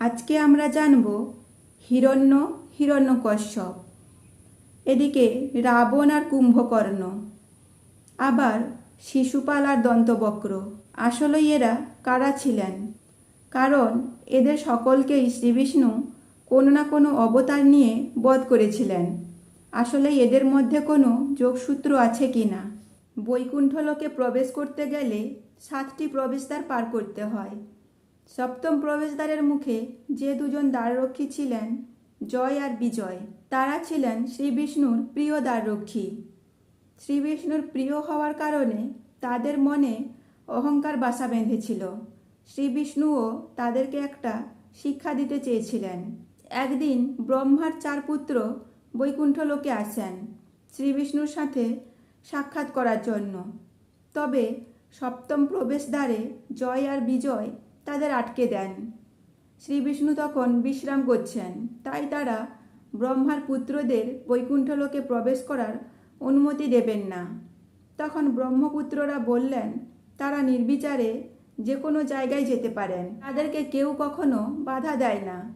আজকে আমরা জানব হিরণ্য, হিরণ্যকশ্যপ। এদিকে রাবণ আর কুম্ভকর্ণ। আবার শিশুপাল আর দন্তবক্র। আসলেই এরা কারা ছিলেন? কারণ এদের সকলকেই শ্রীবিষ্ণু কোনো না কোনো অবতার নিয়ে বধ করেছিলেন। আসলে এদের মধ্যে কোনো যোগসূত্র আছে কি না? বৈকুণ্ঠ লোকে প্রবেশ করতে গেলে সাতটি প্রবেশদ্বার পার করতে হয়। সপ্তম প্রবেশদ্বারের মুখে যে দুজন দ্বাররক্ষী ছিলেন, জয় আর বিজয়, তারা ছিলেন শ্রী বিষ্ণুর প্রিয় দ্বাররক্ষী। শ্রী বিষ্ণুর প্রিয় হওয়ার কারণে তাদের মনে অহংকার বাসা বেঁধেছিল। শ্রী বিষ্ণুও তাদেরকে একটা শিক্ষা দিতে চেয়েছিলেন। একদিন ব্রহ্মার চার পুত্র বৈকুণ্ঠ লোকে আসেন শ্রী বিষ্ণুর সাথে সাক্ষাৎ করার জন্য। তবে সপ্তম প্রবেশদ্বারে জয় আর বিজয় তাদের আটকে দেন। শ্রী বিষ্ণু তখন বিশ্রাম করছেন। তাই তারা ব্রহ্মার পুত্রদের বৈকুণ্ঠ লোকে প্রবেশ করার অনুমতি দেবেন না। তখন ব্রহ্মপুত্ররা বললেন, তারা নির্বিচারে যে কোনো জায়গায় যেতে পারেন। তাদেরকে কেউ কখনো বাধা দেয় না।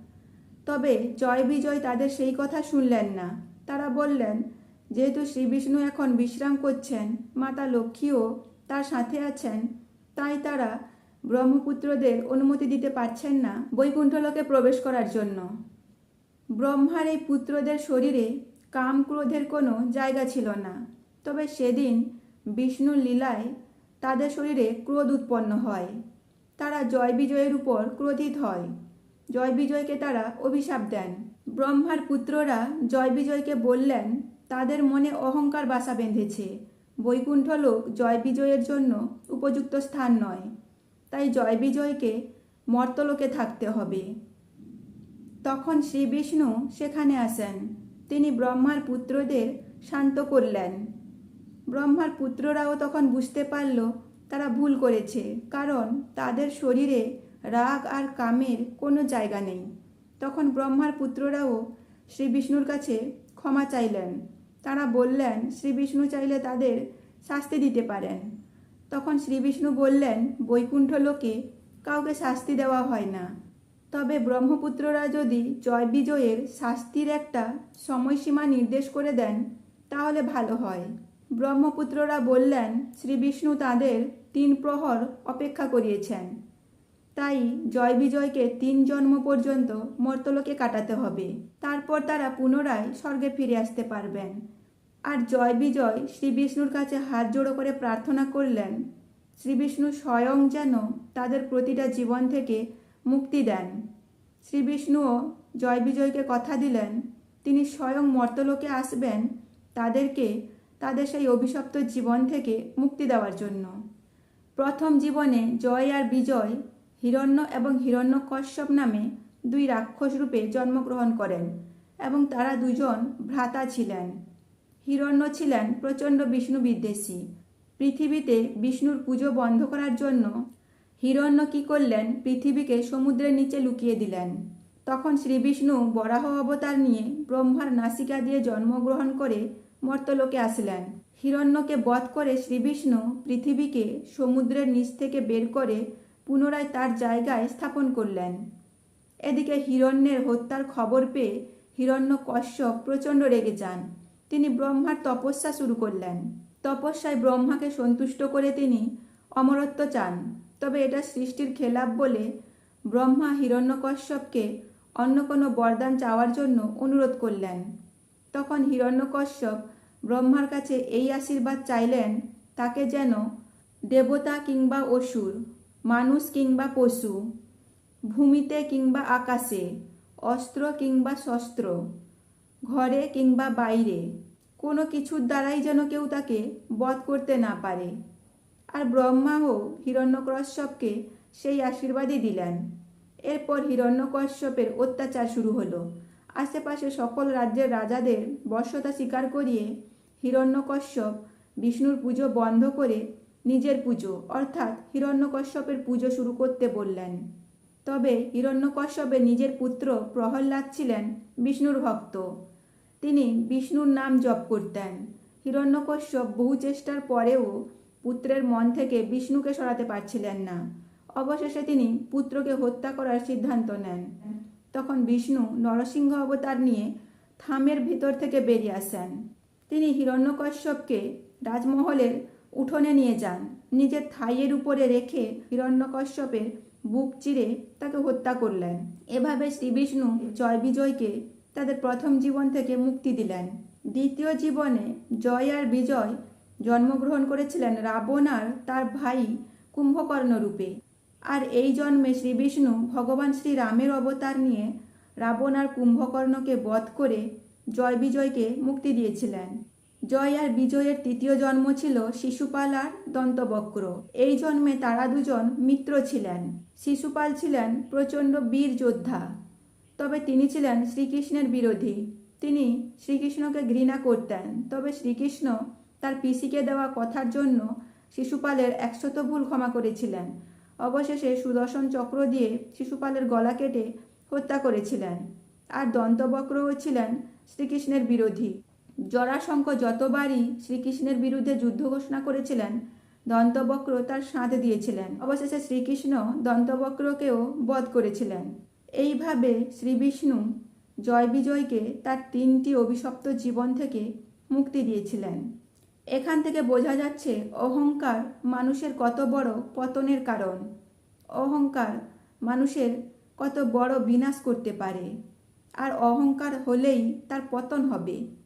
তবে জয় বিজয় তাদের সেই কথা শুনলেন না। তারা বললেন, যেহেতু শ্রী বিষ্ণু এখন বিশ্রাম করছেন, মাতা লক্ষ্মীও তার সাথে আছেন, তাই তারা ব্রহ্মপুত্রদের অনুমতি দিতে পারছেন না বৈকুণ্ঠলোকে প্রবেশ করার জন্য। ব্রহ্মার এই পুত্রদের শরীরে কাম ক্রোধের কোনো জায়গা ছিল না। তবে সেদিন বিষ্ণুর লীলায় তাদের শরীরে ক্রোধ উৎপন্ন হয়। তারা জয় বিজয়ের উপর ক্রোধিত হয়। জয় বিজয়কে তারা অভিশাপ দেন। ব্রহ্মার পুত্ররা জয় বিজয়কে বললেন, তাদের মনে অহংকার বাসা বেঁধেছে। বৈকুণ্ঠ লোক জয় বিজয়ের জন্য উপযুক্ত স্থান নয়। তাই জয় বিজয়কে মর্তলোকে থাকতে হবে। তখন শ্রী বিষ্ণু সেখানে আসেন। তিনি ব্রহ্মার পুত্রদের শান্ত করলেন। ব্রহ্মার পুত্ররাও তখন বুঝতে পারল তারা ভুল করেছে, কারণ তাদের শরীরে রাগ আর কামের কোনো জায়গা নেই। তখন ব্রহ্মার পুত্ররাও শ্রী বিষ্ণুর কাছে ক্ষমা চাইলেন। তারা বললেন শ্রী বিষ্ণু চাইলে তাদের শাস্তি দিতে পারেন। তখন শ্রী বিষ্ণু বললেন, বৈকুণ্ঠ লোকে, কাউকে শাস্তি দেওয়া হয় না। তবে ব্রহ্মপুত্ররা যদি জয় বিজয়ের শাস্তির একটা সময়সীমা নির্দেশ করে দেন, তাহলে ভালো হয়। ব্রহ্মপুত্ররা বললেন, শ্রী বিষ্ণু তাদের তিন প্রহর অপেক্ষা করিয়েছেন। তাই জয় বিজয়কে তিন জন্ম পর্যন্ত মর্তলোকে কাটাতে হবে। তারপর তারা পুনরায় স্বর্গে ফিরে আসতে পারবেন। আর জয় বিজয় শ্রী বিষ্ণুর কাছে হাত জোড়ো করে প্রার্থনা করলেন। শ্রী বিষ্ণু স্বয়ং যেন তাদের প্রতিটা জীবন থেকে মুক্তি দেন। শ্রী বিষ্ণুও জয় বিজয়কে কথা দিলেন। তিনি স্বয়ং মর্তলোকে আসবেন তাদেরকে তাদের সেই অভিশপ্ত জীবন থেকে মুক্তি দেওয়ার জন্য। প্রথম জীবনে জয় আর বিজয় হিরণ্য এবং হিরণ্য কশ্যপ নামে দুই রাক্ষস রূপে জন্মগ্রহণ করেন এবং তারা দুজন ভ্রাতা ছিলেন। হিরণ্য ছিলেন প্রচণ্ড বিষ্ণু বিদ্বেষী। পৃথিবীতে বিষ্ণুর পুজো বন্ধ করার জন্য হিরণ্য কি করলেন পৃথিবীকে সমুদ্রের নিচে লুকিয়ে দিলেন। তখন শ্রী বিষ্ণু বরাহ অবতার নিয়ে ব্রহ্মার নাসিকা দিয়ে জন্মগ্রহণ করে মর্তলোকে আসলেন। হিরণ্যকে বধ করে শ্রী বিষ্ণু পৃথিবীকে সমুদ্রের নিচ থেকে বের করে পুনরায় তার জায়গায় স্থাপন করলেন। এদিকে হিরণ্যের হত্যার খবর পেয়ে হিরণ্য কশ্যপ প্রচণ্ড রেগে যান। তিনি ব্রহ্মার তপস্যা শুরু করলেন। তপস্যায় ব্রহ্মাকে সন্তুষ্ট করে তিনি অমরত্ব চান। তবে এটা সৃষ্টির খেলাপ বলে ব্রহ্মা হিরণ্যকশ্যপকে অন্য কোনো বরদান চাওয়ার জন্য অনুরোধ করলেন। তখন হিরণ্যকশ্যপ ব্রহ্মার কাছে এই আশীর্বাদ চাইলেন, তাকে যেন দেবতা কিংবা অসুর, মানুষ কিংবা পশু, ভূমিতে কিংবা আকাশে, অস্ত্র কিংবা শস্ত্র, ঘরে কিংবা বাইরে কোনো কিছুর দ্বারাই যেন কেউ তাকে বধ করতে না পারে। আর ব্রহ্মাও হিরণ্যকশ্যপকে সেই আশীর্বাদই দিলেন। এরপর হিরণ্যকশ্যপের অত্যাচার শুরু হলো। আশেপাশে সকল রাজ্যের রাজাদের বর্ষতা স্বীকার করিয়ে হিরণ্যকশ্যপ বিষ্ণুর পুজো বন্ধ করে নিজের পুজো, অর্থাৎ হিরণ্যকশ্যপের পুজো শুরু করতে বললেন। তবে হিরণ্যকশ্যপের নিজের পুত্র প্রহ্লাদ ছিলেন বিষ্ণুর ভক্ত। তিনি বিষ্ণুর নাম জপ করতেন। হিরণ্যকশ্যপ বহু চেষ্টার পরেও পুত্রের মন থেকে বিষ্ণুকে সরাতে পারছিলেন না। অবশেষে তিনি পুত্রকে হত্যা করার সিদ্ধান্ত নেন। তখন বিষ্ণু নরসিংহ অবতার নিয়ে থামের ভিতর থেকে বেরিয়ে আসেন। তিনি হিরণ্যকশ্যপকে রাজমহলের উঠোনে নিয়ে যান। নিজের থাইয়ের উপরে রেখে হিরণ্যকশ্যপের বুক চিরে তাকে হত্যা করলেন। এভাবে শ্রীবিষ্ণু জয় বিজয়কে তাদের প্রথম জীবন থেকে মুক্তি দিলেন। দ্বিতীয় জীবনে জয় আর বিজয় জন্মগ্রহণ করেছিলেন রাবণ আর তার ভাই কুম্ভকর্ণ রূপে। আর এই জন্মে শ্রীবিষ্ণু ভগবান শ্রী রামের অবতার নিয়ে রাবণ আর কুম্ভকর্ণকে বধ করে জয় বিজয়কে মুক্তি দিয়েছিলেন। জয় আর বিজয়ের তৃতীয় জন্ম ছিল শিশুপাল আর দন্তবক্র। এই জন্মে তারা দুজন মিত্র ছিলেন। শিশুপাল ছিলেন প্রচণ্ড বীর যোদ্ধা। তবে তিনি ছিলেন শ্রীকৃষ্ণের বিরোধী। তিনি শ্রীকৃষ্ণকে ঘৃণা করতেন। তবে শ্রীকৃষ্ণ তার পিসিকে দেওয়া কথার জন্য শিশুপালের একশত ভুল ক্ষমা করেছিলেন। অবশেষে সুদর্শন চক্র দিয়ে শিশুপালের গলা কেটে হত্যা করেছিলেন। আর দন্তবক্রও ছিলেন শ্রীকৃষ্ণের বিরোধী। জরাসঙ্ক যতবারই শ্রীকৃষ্ণের বিরুদ্ধে যুদ্ধ ঘোষণা করেছিলেন, দন্তবক্র তার সাঁধ দিয়েছিলেন। অবশেষে শ্রীকৃষ্ণ দন্তবক্রকেও বধ করেছিলেন। এইভাবে শ্রীবিষ্ণু জয় বিজয়কে তার তিনটি অভিশপ্ত জীবন থেকে মুক্তি দিয়েছিলেন। এখান থেকে বোঝা যাচ্ছে অহংকার মানুষের কত বড় পতনের কারণ। অহংকার মানুষের কত বড় বিনাশ করতে পারে। আর অহংকার হলেই তার পতন হবে।